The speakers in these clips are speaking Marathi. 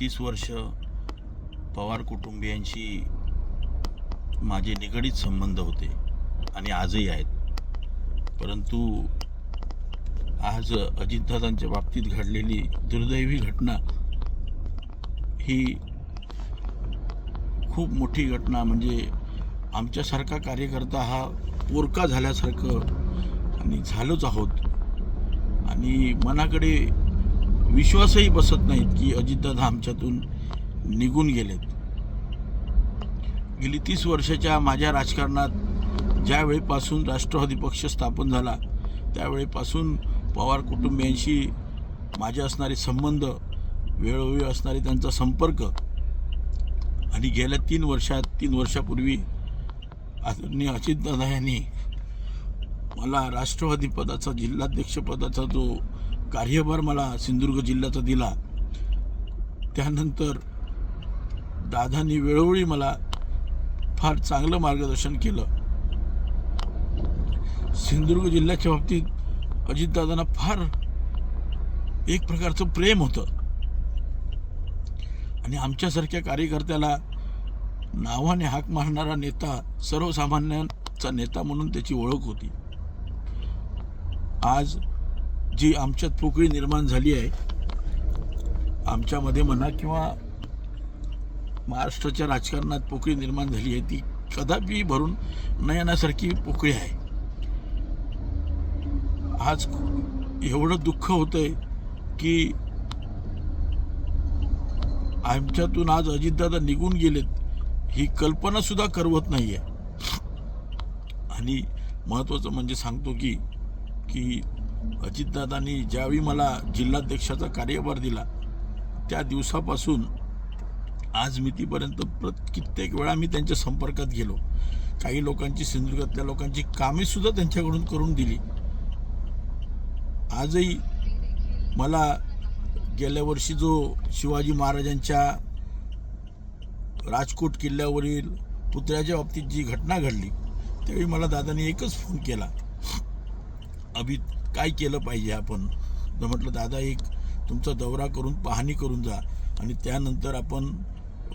तीस वर्ष पवार कुटुंबियांशी माझे निगडीत संबंध होते आणि आजही आहेत. परंतु आज अजितदादांच्या बाबतीत घडलेली दुर्दैवी घटना ही खूप मोठी घटना म्हणजे आमच्यासारखा कार्यकर्ता हा पोरका झाल्यासारखं आणि झालोच आहोत. आणि मनाकडे विश्वासही बसत नाहीत की अजितदादा आमच्यातून निघून गेलेत. गेली तीस वर्षाच्या माझ्या राजकारणात ज्यावेळेपासून राष्ट्रवादी पक्ष स्थापन झाला त्यावेळेपासून पवार कुटुंबियांशी माझे असणारे संबंध वेळोवेळी असणारे त्यांचा संपर्क आणि गेल्या तीन वर्षात तीन वर्षापूर्वी आदरणीय अजितदादा यांनी मला राष्ट्रवादी पदाचा जिल्हाध्यक्ष पदाचा जो कार्यभार मला सिंधुदुर्ग जिल्ह्याचा दिला. त्यानंतर दादांनी वेळोवेळी मला फार चांगलं मार्गदर्शन केलं. सिंधुदुर्ग जिल्ह्याच्या बाबतीत अजितदादांना फार एक प्रकारचं प्रेम होतं. आणि आमच्यासारख्या कार्यकर्त्याला नावाने हाक मारणारा नेता सर्वसामान्यांचा नेता म्हणून त्याची ओळख होती. आज जी आमच्यात पोकळी निर्माण झाली आहे आमच्यामध्ये म्हणा किंवा महाराष्ट्राच्या राजकारणात पोकळी निर्माण झाली आहे ती कदापि भरून न येण्यासारखी पोकळी आहे. आज एवढं दुःख होतंय की आमच्यातून आज अजितदादा निघून गेलेत ही कल्पनासुद्धा करवत नाही आहे आणि महत्त्वाचं म्हणजे सांगतो की की अजितदादांनी ज्यावेळी मला जिल्हाध्यक्षाचा कार्यभार दिला त्या दिवसापासून आज मितीपर्यंत प्रत कित्येक वेळा मी त्यांच्या संपर्कात गेलो. काही लोकांची सिंधुदुर्गातल्या लोकांची कामेसुद्धा त्यांच्याकडून करून दिली. आजही मला गेल्या वर्षी जो शिवाजी महाराजांच्या राजकोट किल्ल्यावरील पुतळ्याच्या बाबतीत जी घटना घडली त्यावेळी मला दादाने एकच फोन केला. अभि काय केलं पाहिजे आपण? तर म्हटलं दादा एक तुमचा दौरा करून पाहणी करून जा. आणि त्यानंतर आपण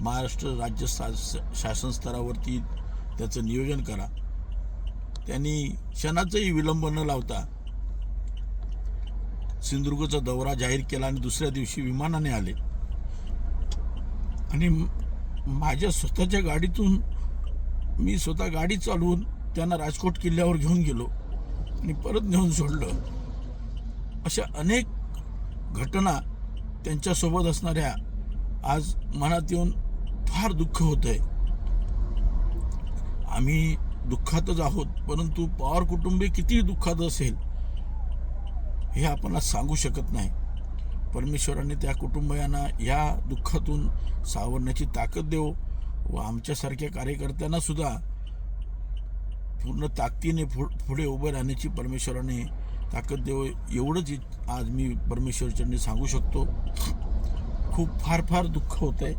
महाराष्ट्र राज्य सा शासन स्तरावरती त्याचं नियोजन करा. त्यांनी क्षणाचाही विलंब न लावता सिंधुदुर्गचा दौरा जाहीर केला आणि दुसऱ्या दिवशी विमानाने आले. आणि माझ्या स्वतःच्या गाडीतून मी स्वतः गाडी चालवून त्यांना राजकोट किल्ल्यावर घेऊन गेलो. आणि परत नेऊन सोडलं. अशा अनेक घटना त्यांच्यासोबत असणाऱ्या आज मनात येऊन फार दुःख होत आहे आम्ही दुःखातच आहोत परंतु पवार कुटुंबे किती दुःखात असेल हे आपण आज सांगू शकत नाही. परमेश्वराने त्या कुटुंबियांना या दुःखातून सावरण्याची ताकद देव व आमच्यासारख्या कार्यकर्त्यांना सुद्धा पूर्ण ताकदीने पु पुढे उभं राहण्याची परमेश्वराने ताकद देव एवढंच आज मी परमेश्वरचरणी सांगू शकतो. खूप फार फार दुःख होत आहे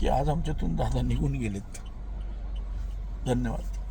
की आज आमच्यातून दादा निघून गेलेत. धन्यवाद.